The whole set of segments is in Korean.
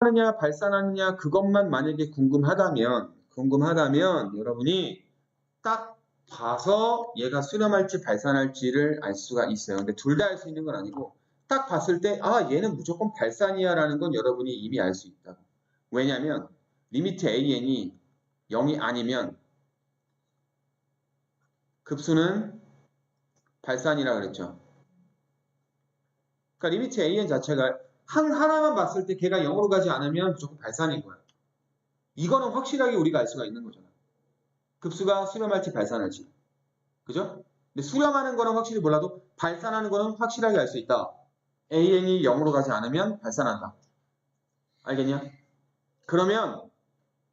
수렴하느냐 발산하느냐 그것만 만약에 궁금하다면 궁금하다면 여러분이 딱 봐서 얘가 수렴할지 발산할지를 알 수가 있어요. 근데 둘 다 알 수 있는 건 아니고 딱 봤을 때 아 얘는 무조건 발산이야 라는 건 여러분이 이미 알 수 있다고. 왜냐하면 리미트 an이 0이 아니면 급수는 발산이라 그랬죠. 그러니까 리미트 an 자체가 한 하나만 봤을 때 걔가 0으로 가지 않으면 무조건 발산인 거야. 이거는 확실하게 우리가 알 수가 있는 거잖아. 급수가 수렴할지 발산할지. 그죠? 근데 수렴하는 거는 확실히 몰라도 발산하는 거는 확실하게 알 수 있다. an이 0으로 가지 않으면 발산한다. 알겠냐? 그러면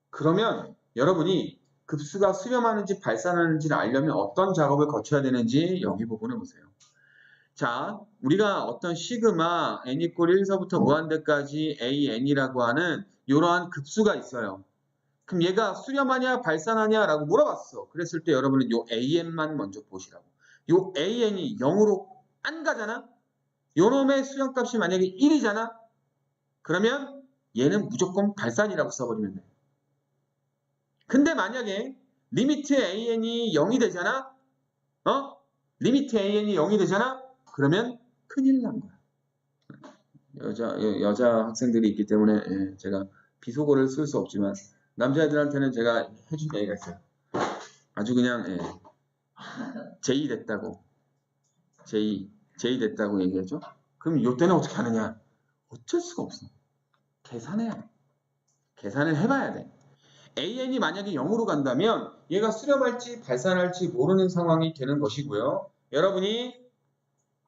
그러면 여러분이 급수가 수렴하는지 발산하는지를 알려면 어떤 작업을 거쳐야 되는지 여기 부분을 보세요. 자, 우리가 어떤 시그마 n 이꼴 1서부터 무한대까지 an이라고 하는 이러한 급수가 있어요. 그럼 얘가 수렴하냐 발산하냐 라고 물어봤어. 그랬을 때 여러분은 요 an만 먼저 보시라고. 요 an이 0으로 안 가잖아? 요놈의 수렴값이 만약에 1이잖아? 그러면 얘는 무조건 발산이라고 써버리면 돼. 근데 만약에 리미트 an이 0이 되잖아? 어? 리미트 an이 0이 되잖아? 그러면 큰일 난 거야. 여자, 여, 여자 학생들이 있기 때문에 예, 제가 비속어를 쓸 수 없지만 남자애들한테는 제가 해준 얘기가 있어요. 아주 그냥 예, 제이 됐다고 제이 제이 됐다고 얘기하죠. 그럼 요때는 어떻게 하느냐? 어쩔 수가 없어. 계산해야 돼. 계산을 해봐야 돼. AN이 만약에 0으로 간다면 얘가 수렴할지 발산할지 모르는 상황이 되는 것이고요. 여러분이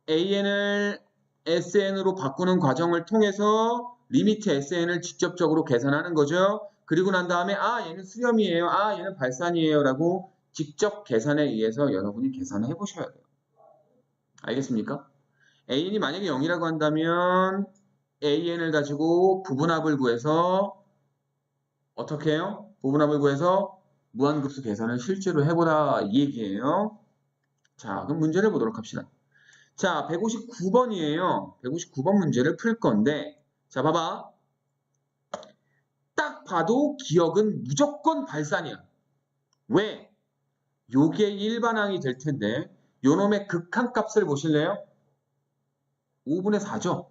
AN을 SN으로 바꾸는 과정을 통해서 리미트 SN을 직접적으로 계산하는 거죠. 그리고 난 다음에 아 얘는 수렴이에요. 아 얘는 발산이에요. 라고 직접 계산에 의해서 여러분이 계산을 해보셔야 돼요. 알겠습니까? AN이 만약에 0이라고 한다면 AN을 가지고 부분합을 구해서 어떻게 해요? 부분합을 구해서 무한급수 계산을 실제로 해보라 이 얘기예요. 자, 그럼 문제를 보도록 합시다. 자, 159번이에요. 159번 문제를 풀 건데 자, 봐봐. 딱 봐도 기억은 무조건 발산이야. 왜? 요게 일반항이 될 텐데 요놈의 극한 값을 보실래요? 5분의 4죠.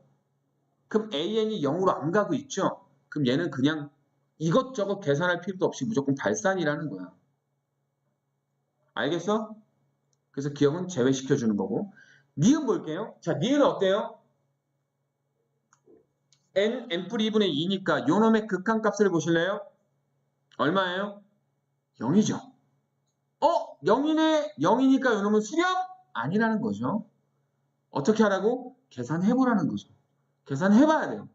그럼 AN이 0으로 안 가고 있죠. 그럼 얘는 그냥 이것저것 계산할 필요도 없이 무조건 발산이라는 거야. 알겠어? 그래서 기억은 제외시켜 주는 거고. 니은 볼게요. 자, 니은 어때요? n, n뿔 2분의 2니까 요놈의 극한값을 보실래요? 얼마예요? 0이죠. 어? 0이네? 0이니까 요놈은 수렴? 아니라는 거죠. 어떻게 하라고? 계산해보라는 거죠. 계산해봐야 돼요.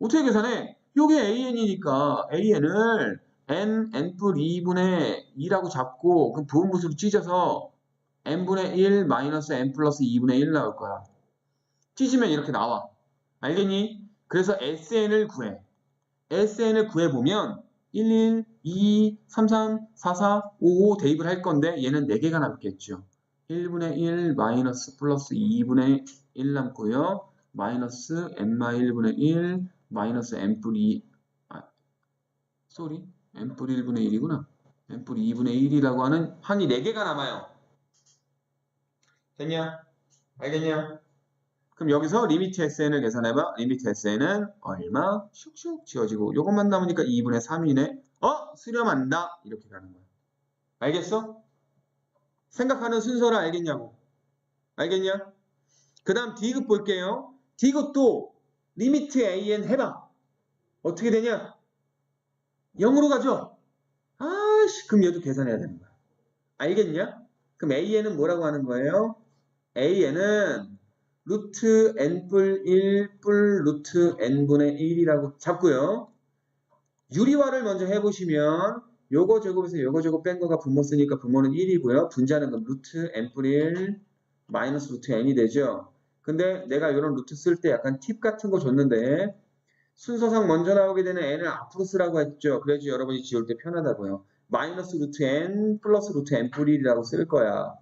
어떻게 계산해? 요게 an이니까 an을 n, n뿔 2분의 2라고 잡고 그 부분분수로 찢어서 n분의 1 마이너스 n 플러스 2분의 1 나올 거야. 찢으면 이렇게 나와. 알겠니? 그래서 sn을 구해. sn을 구해보면 1, 1, 2, 3, 3, 4, 4, 5, 5 대입을 할 건데 얘는 4개가 남겠죠. 1분의 1 마이너스 플러스 2분의 1 남고요. 마이너스 n마 1분의 1 마이너스 n뿔 2 아, 쏘리 n뿔 1분의 1이구나. n뿔 2분의 1이라고 하는 한이 4개가 남아요. 됐냐? 알겠냐? 그럼 여기서 리미트 SN을 계산해봐. 리미트 SN은 얼마? 슉슉 지워지고 요것만 남으니까 2분의 3이네. 어? 수렴한다. 이렇게 가는 거야. 알겠어? 생각하는 순서를 알겠냐고. 알겠냐? 그 다음 D급 볼게요. D급도 리미트 AN 해봐. 어떻게 되냐? 0으로 가죠? 아씨, 그럼 얘도 계산해야 되는 거야. 알겠냐? 그럼 AN은 뭐라고 하는 거예요? AN은 루트 n뿔 1 뿔 루트 n분의 1이라고 잡고요. 유리화를 먼저 해보시면 요거 제곱에서 요거 제곱 뺀 거가 분모 쓰니까 분모는 1이고요. 분자는 건 루트 n뿔 1 마이너스 루트 n이 되죠. 근데 내가 이런 루트 쓸 때 약간 팁 같은 거 줬는데 순서상 먼저 나오게 되는 n을 앞으로 쓰라고 했죠. 그래야지 여러분이 지울 때 편하다고요. 마이너스 루트 n 플러스 루트 n뿔 1이라고 쓸 거야.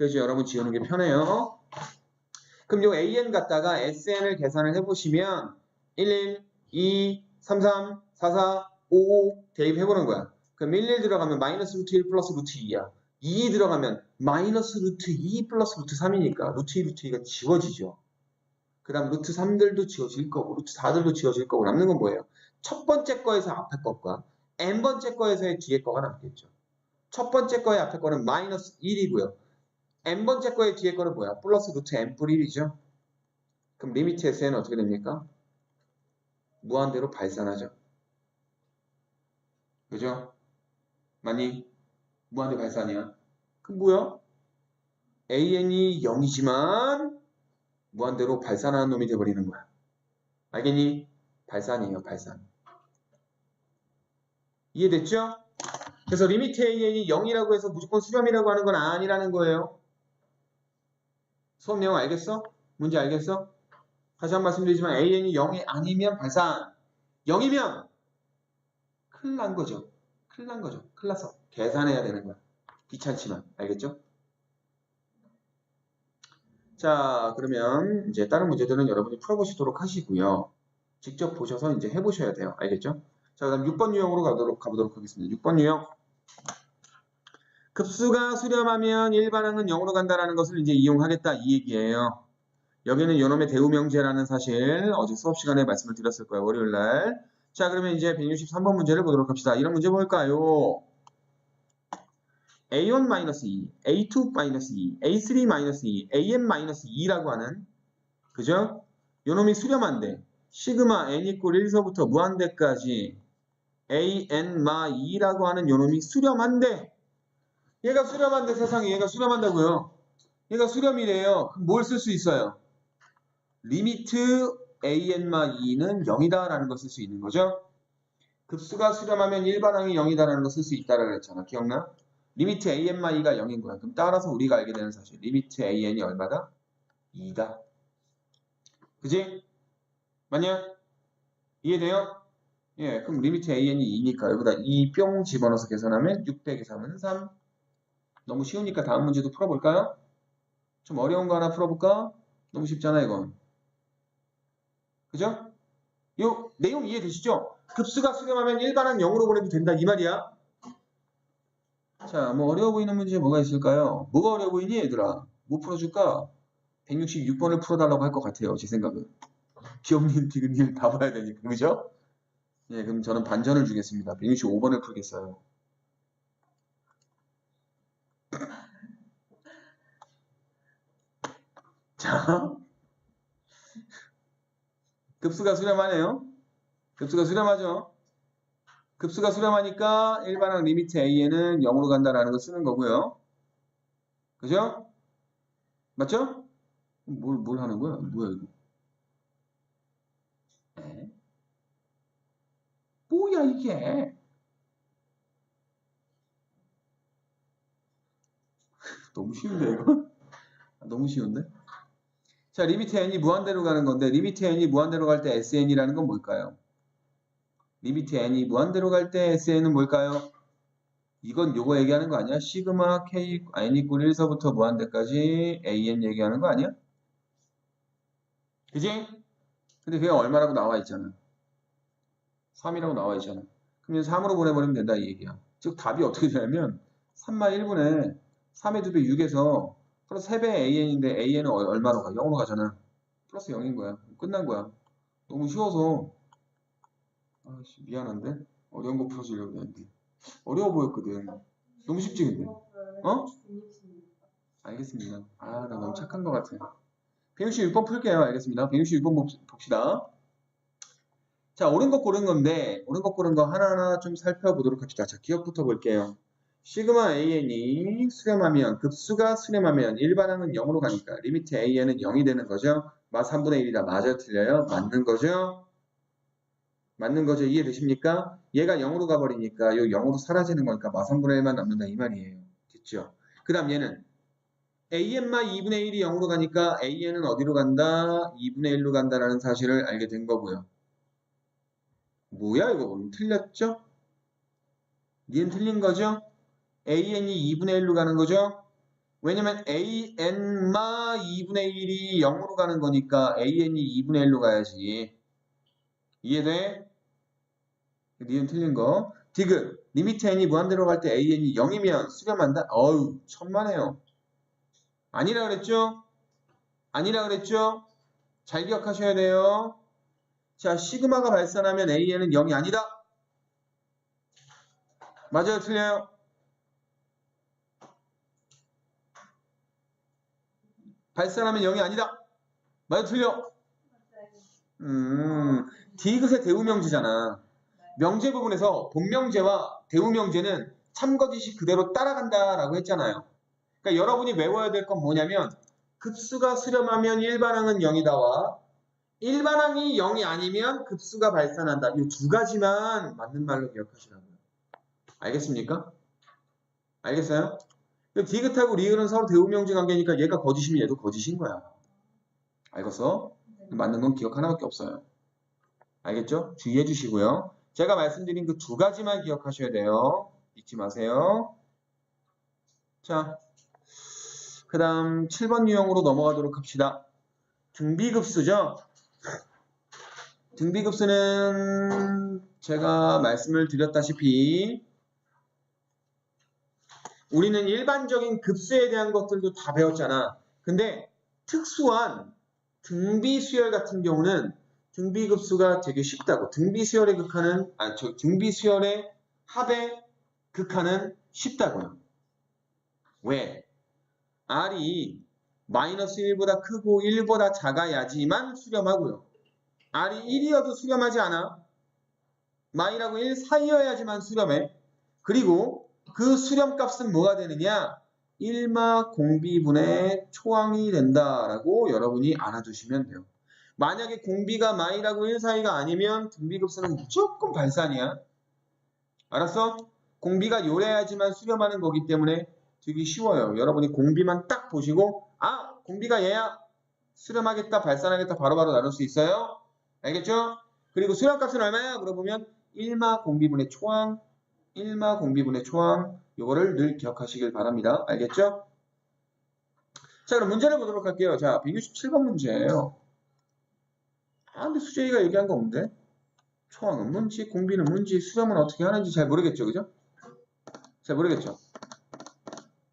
그래야지 여러분 지우는 게 편해요. 그럼 요 an 갖다가 sn을 계산을 해보시면 1, 1, 2, 33, 44, 55 대입해보는 거야. 그럼 11 들어가면 마이너스 루트 1 플러스 루트 2야. 2 들어가면 마이너스 루트 2 플러스 루트 3이니까 루트 2, 루트 2가 지워지죠. 그 다음 루트 3들도 지워질 거고 루트 4들도 지워질 거고 남는 건 뭐예요? 첫 번째 거에서 앞에 것과 n번째 거에서의 뒤에 거가 남겠죠. 첫 번째 거의 앞에 거는 마이너스 1이고요. N번째 거의 뒤에 거는 뭐야? 플러스 루트 n 뿔 1이죠. 그럼 리미트 s는 어떻게 됩니까? 무한대로 발산하죠. 그죠? 많이 무한대 발산이야. 그럼 뭐야? an이 0이지만 무한대로 발산하는 놈이 돼버리는 거야. 알겠니? 발산이에요, 발산. 이해됐죠? 그래서 리미트 an이 0이라고 해서 무조건 수렴이라고 하는 건 아니라는 거예요. 수업 내용 알겠어? 문제 알겠어? 다시 한 번 말씀드리지만 an이 0이 아니면 발산 0이면 큰일 난 거죠. 큰일 난 거죠. 큰일 나서 계산해야 되는 거야. 귀찮지만 알겠죠? 자 그러면 이제 다른 문제들은 여러분이 풀어보시도록 하시고요. 직접 보셔서 이제 해보셔야 돼요. 알겠죠? 자 그 다음 6번 유형으로 가도록, 가보도록 하겠습니다. 6번 유형 급수가 수렴하면 일반항은 0으로 간다라는 것을 이제 이용하겠다 이 얘기예요. 여기는 요놈의 대우명제라는 사실 어제 수업 시간에 말씀을 드렸을 거예요. 월요일 날. 자 그러면 이제 163번 문제를 보도록 합시다. 이런 문제 뭘까요? A1-2, A2-2, A3-2, AN-2라고 하는 그죠? 요놈이 수렴한데 시그마 n 이꼴 1서부터 무한대까지 AN-2라고 하는 요놈이 수렴한데 얘가 수렴한데 세상에 얘가 수렴한다고요. 얘가 수렴이래요. 그럼 뭘 쓸 수 있어요? 리미트 an-2는 0이다 라는 걸 쓸 수 있는 거죠. 급수가 수렴하면 일반항이 0이다 라는 걸 쓸 수 있다라고 그랬잖아. 기억나? 리미트 an-2가 0인 거야. 그럼 따라서 우리가 알게 되는 사실 리미트 an이 얼마다? 2다. 그지? 맞냐? 이해돼요? 예, 그럼 리미트 an이 2니까 여기다 2뿅 집어넣어서 계산하면 6 0 0에 3은 3. 너무 쉬우니까 다음 문제도 풀어볼까요? 좀 어려운 거 하나 풀어볼까? 너무 쉽잖아 이건. 그죠? 요 내용 이해되시죠? 급수가 수렴하면 일반항 0으로 보내도 된다 이 말이야. 자, 뭐 어려워 보이는 문제 뭐가 있을까요? 뭐가 어려워 보이니 얘들아? 뭐 풀어줄까? 166번을 풀어달라고 할 것 같아요. 제 생각은. 기억님, 디귿님 다 봐야 되니까. 그죠? 예, 그럼 저는 반전을 주겠습니다. 165번을 풀겠어요. 자, 급수가 수렴하네요. 급수가 수렴하죠. 급수가 수렴하니까 일반항 리미트 a에는 0으로 간다라는 거 쓰는 거고요. 그죠? 맞죠? 뭘, 뭘 하는 거야? 뭐야 이거? 에? 뭐야 이게? 너무 쉬운데 이거? 너무 쉬운데? 자, 리미트 n이 무한대로 가는 건데 리미트 n이 무한대로 갈 때 sn이라는 건 뭘까요? 리미트 n이 무한대로 갈 때 sn은 뭘까요? 이건 요거 얘기하는 거 아니야? 시그마 k n 이꼴 1서부터 무한대까지 an 얘기하는 거 아니야? 그지? 근데 그게 얼마라고 나와 있잖아. 3이라고 나와 있잖아. 그러면 3으로 보내버리면 된다 이 얘기야. 즉 답이 어떻게 되냐면 3마 1분의 3의 2배 6에서 플러스 3배 an인데 an은 얼마로 가? 0으로 가잖아. 플러스 0인 거야. 끝난 거야. 너무 쉬워서 아씨 미안한데 어려운 거 풀어주려고 했는데 어려워 보였거든. 너무 쉽지 근데. 어? 알겠습니다. 아 나 너무 착한 것 같아. 166번 풀게요. 알겠습니다. 166번 봅시다. 자, 옳은 거 고른 건데, 옳은 거 고른 거 하나하나 좀 살펴보도록 합시다. 자, 기억부터 볼게요. 시그마 an이 수렴하면, 급수가 수렴하면 일반항은 0으로 가니까 리미트 an은 0이 되는 거죠. 마 3분의 1이다. 맞아요? 틀려요? 맞는 거죠? 맞는 거죠? 이해되십니까? 얘가 0으로 가버리니까 요 0으로 사라지는 거니까 마 3분의 1만 남는다 이 말이에요. 됐죠? 그 다음 얘는 an마 2분의 1이 0으로 가니까 an은 어디로 간다? 2분의 1로 간다라는 사실을 알게 된 거고요. 뭐야 이거 틀렸죠? 니은 틀린 거죠? An이 2분의 1로 가는 거죠? 왜냐면 an마 2분의 1이 0으로 가는 거니까 an이 2분의 1로 가야지. 이해돼? 니은 틀린 거. 디귿. 리미트 n이 무한대로 갈 때 an이 0이면 수렴한다? 어우, 천만에요. 아니라 그랬죠? 아니라 그랬죠? 잘 기억하셔야 돼요. 자, 시그마가 발산하면 an은 0이 아니다. 맞아요, 틀려요? 발산하면 0이 아니다. 맞아요, 틀려? 음, 디귿의 대우명제잖아. 명제 부분에서 본명제와 대우명제는 참거짓이 그대로 따라간다라고 했잖아요. 그러니까 여러분이 외워야 될 건 뭐냐면 급수가 수렴하면 일반항은 0이다와 일반항이 0이 아니면 급수가 발산한다. 이 두 가지만 맞는 말로 기억하시라고요. 알겠습니까? 알겠어요? 디귿하고 리을은 서로 대우명제 관계니까 얘가 거짓이면 얘도 거짓인 거야. 알겠어? 맞는 건 기억 하나밖에 없어요. 알겠죠? 주의해 주시고요. 제가 말씀드린 그 두 가지만 기억하셔야 돼요. 잊지 마세요. 자, 그 다음 7번 유형으로 넘어가도록 합시다. 등비급수죠? 등비급수는 제가 말씀을 드렸다시피 우리는 일반적인 급수에 대한 것들도 다 배웠잖아. 근데 특수한 등비 수열 같은 경우는 등비 급수가 되게 쉽다고. 등비 수열의 극한은, 아, 저, 등비 수열의 합의 극한은 쉽다고요. 왜? R이 마이너스 1보다 크고 1보다 작아야지만 수렴하고요. R이 1이어도 수렴하지 않아. 마이하고 1 사이여야지만 수렴해. 그리고 그 수렴값은 뭐가 되느냐? 1마 공비분의 초항이 된다라고 여러분이 알아두시면 돼요. 만약에 공비가 마이라고 1 사이가 아니면 등비급수는 무조건 발산이야. 알았어? 공비가 요래야지만 수렴하는 거기 때문에 되게 쉬워요. 여러분이 공비만 딱 보시고 아 공비가 얘야 수렴하겠다 발산하겠다 바로바로 나눌 수 있어요. 알겠죠? 그리고 수렴값은 얼마야? 물어보면 1마 공비분의 초항 1마 공비분의 초항 요거를 늘 기억하시길 바랍니다. 알겠죠? 자 그럼 문제를 보도록 할게요. 자 167번 문제예요. 아 근데 수재이가 얘기한 거 없는데 초항은 뭔지 공비는 뭔지 수렴은 어떻게 하는지 잘 모르겠죠. 그죠? 잘 모르겠죠?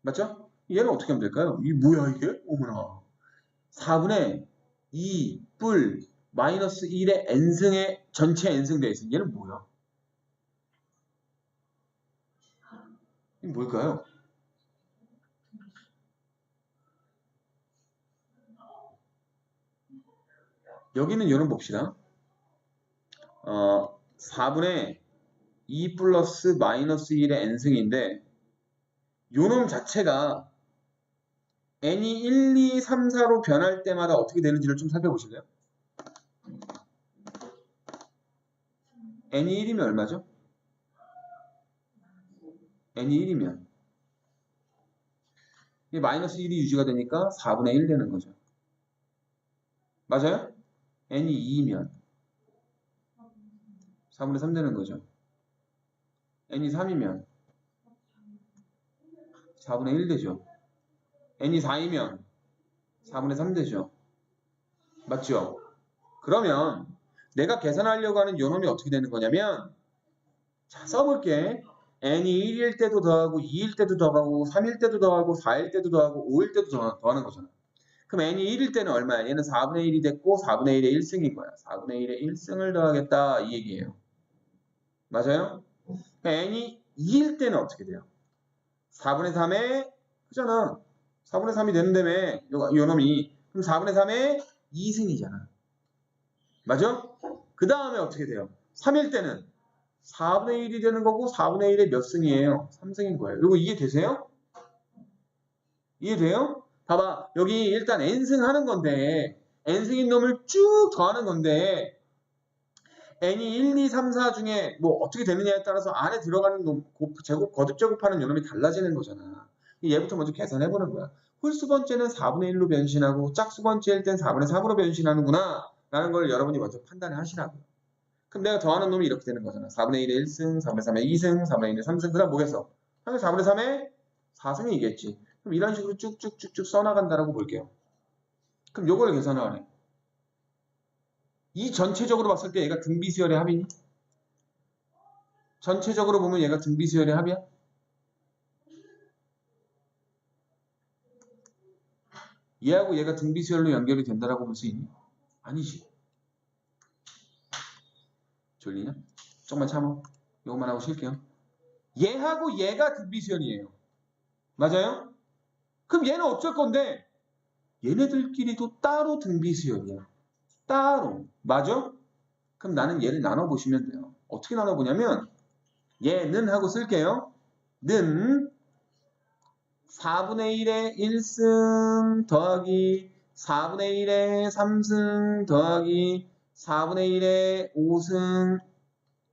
맞죠? 얘는 어떻게 하면 될까요? 이 뭐야 이게? 어머나 4분의 2 뿔 마이너스 1의 n승의 전체 n승 있으면 얘는 뭐야? 이게 뭘까요? 여기는 요는 봅시다. 어, 4분의 2 플러스 마이너스 1의 n승인데 요놈 자체가 n이 1, 2, 3, 4로 변할 때마다 어떻게 되는지를 좀 살펴보실래요? n이 1이면 얼마죠? N이 1이면 이 마이너스 1이 유지가 되니까 4분의 1 되는 거죠. 맞아요? n이 2이면 4분의 3 되는 거죠. n이 3이면 4분의 1 되죠. n이 4이면 4분의 3 되죠. 맞죠? 그러면 내가 계산하려고 하는 요놈이 어떻게 되는 거냐면 자 써볼게. N이 1일 때도 더하고 2일 때도 더하고 3일 때도 더하고 4일 때도 더하고 5일 때도 더하는 거잖아. 그럼 n이 1일 때는 얼마야? 얘는 4분의 1이 됐고 4분의 1의 1승인 거야. 4분의 1의 1승을 더하겠다 이 얘기예요. 맞아요? 그러니까 n이 2일 때는 어떻게 돼요? 4분의 3에 그잖아. 4분의 3이 되는다며 요, 요 놈이 그럼 4분의 3에 2승이잖아. 맞아? 그 다음에 어떻게 돼요? 3일 때는 4분의 1이 되는 거고 4분의 1의 몇 승이에요? 3승인 거예요. 이거 이해되세요? 이해돼요? 봐봐 여기 일단 n승 하는 건데 n승인 놈을 쭉 더하는 건데 n이 1, 2, 3, 4 중에 뭐 어떻게 되느냐에 따라서 안에 들어가는 놈, 제곱, 거듭 제곱하는 요놈이 달라지는 거잖아. 얘부터 먼저 계산해 보는 거야. 홀수 번째는 4분의 1로 변신하고 짝수 번째일 땐 4분의 3으로 변신하는구나 라는 걸 여러분이 먼저 판단을 하시라고요. 그럼 내가 더하는 놈이 이렇게 되는 거잖아. 4분의 1에 1승, 4분의 3에 2승, 4분의 1에 3승, 그 다음 뭐겠어? 당연히 4분의 3에 4승이겠지. 그럼 이런 식으로 쭉쭉쭉쭉 써나간다라고 볼게요. 그럼 요걸 계산을 하네. 이 전체적으로 봤을 때 얘가 등비수열의 합이니? 전체적으로 보면 얘가 등비수열의 합이야? 얘하고 얘가 등비수열로 연결이 된다라고 볼 수 있니? 아니지. 졸리냐? 조금만 참아. 이것만 하고 쉴게요. 얘하고 얘가 등비수열이에요. 맞아요? 그럼 얘는 어쩔 건데 얘네들끼리도 따로 등비수열이야. 따로. 맞아? 그럼 나는 얘를 나눠보시면 돼요. 어떻게 나눠보냐면 얘는 하고 쓸게요. 는 4분의 1의 1승 더하기 4분의 1의 3승 더하기 4분의 1의 5승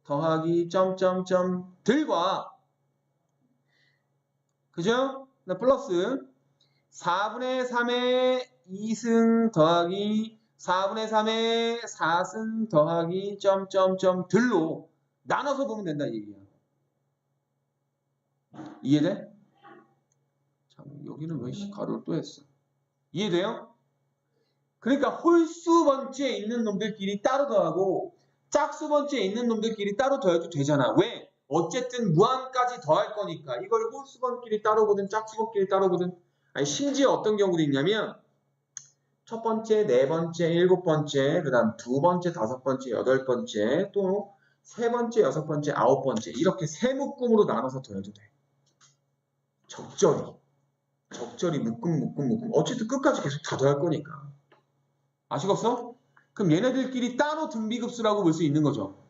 더하기 점점점 들과 그죠? 나 플러스 4분의 3의 2승 더하기 4분의 3의 4승 더하기 점점점 들로 나눠서 보면 된다 이 얘기야. 이해돼? 참 여기는 왜 씨, 가로를 또 했어? 이해돼요? 그러니까 홀수 번째에 있는 놈들끼리 따로 더하고 짝수 번째에 있는 놈들끼리 따로 더해도 되잖아. 왜? 어쨌든 무한까지 더할 거니까 이걸 홀수번끼리 따로 보든 짝수번끼리 따로 보든 아니 심지어 어떤 경우도 있냐면 첫 번째, 네 번째, 일곱 번째, 그 다음 두 번째, 다섯 번째, 여덟 번째, 또 세 번째, 여섯 번째, 아홉 번째 이렇게 세 묶음으로 나눠서 더해도 돼. 적절히. 적절히 묶음, 묶음, 묶음. 어쨌든 끝까지 계속 다 더할 거니까. 아시겠어? 그럼 얘네들끼리 따로 등비급수라고 볼 수 있는 거죠.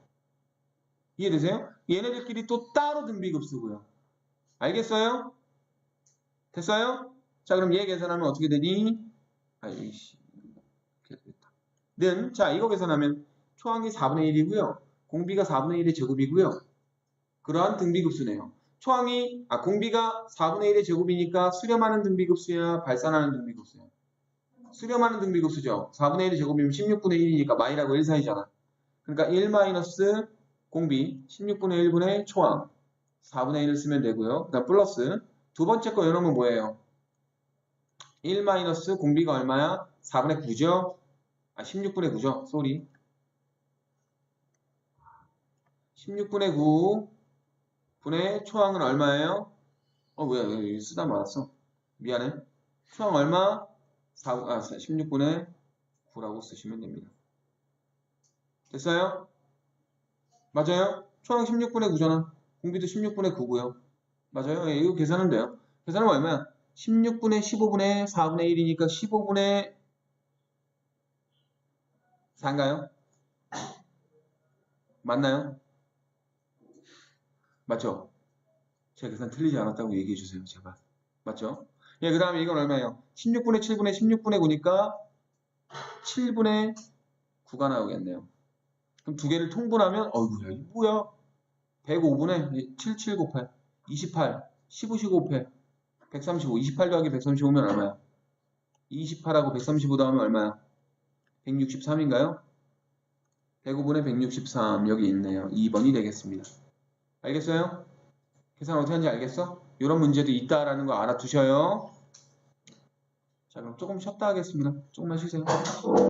이해되세요? 얘네들끼리 또 따로 등비급수고요. 알겠어요? 됐어요? 자 그럼 얘 계산하면 어떻게 되니? 아이씨 됐다. 는, 자 이거 계산하면 초항이 4분의 1이고요. 공비가 4분의 1의 제곱이고요. 그러한 등비급수네요. 초항이, 아 공비가 4분의 1의 제곱이니까 수렴하는 등비급수야 발산하는 등비급수야. 수렴하는 등비급수죠. 4분의 1의 제곱이면 16분의 1이니까 마이라고 1 사이잖아. 그러니까 1 마이너스 공비 16분의 1분의 초항 4분의 1을 쓰면 되고요. 그 다음 플러스 두 번째 거 이놈은 뭐예요? 1 마이너스 공비가 얼마야? 4분의 9죠? 아 16분의 9죠? 쏘리 16분의 9 분의 초항은 얼마예요? 어 뭐야 쓰다 말았어 미안해 초항 얼마? 4, 아, 16분의 9라고 쓰시면 됩니다 됐어요? 맞아요? 초항 16분의 9잖아. 공비도 16분의 9고요. 맞아요? 예, 이거 계산하면 돼요. 계산하면 얼마야? 16분의 15분의 4분의 1이니까 15분의 4인가요? 맞나요? 맞죠? 제가 계산 틀리지 않았다고 얘기해 주세요. 제발. 맞죠? 예, 그 다음에 이건 얼마예요? 16분의 7분의 16분의 9니까 7분의 9가 나오겠네요. 그럼 두 개를 통분하면 어이구야 이게 뭐야 105분의 77 곱해 28 15시 곱해 135 28 더하기 135면 얼마야 28하고 135 더하면 얼마야 163인가요 105분의 163 여기 있네요 2번이 되겠습니다 알겠어요? 계산 어떻게 하는지 알겠어? 이런 문제도 있다라는 거 알아두셔요. 자 그럼 조금 쉬었다 하겠습니다. 조금만 쉬세요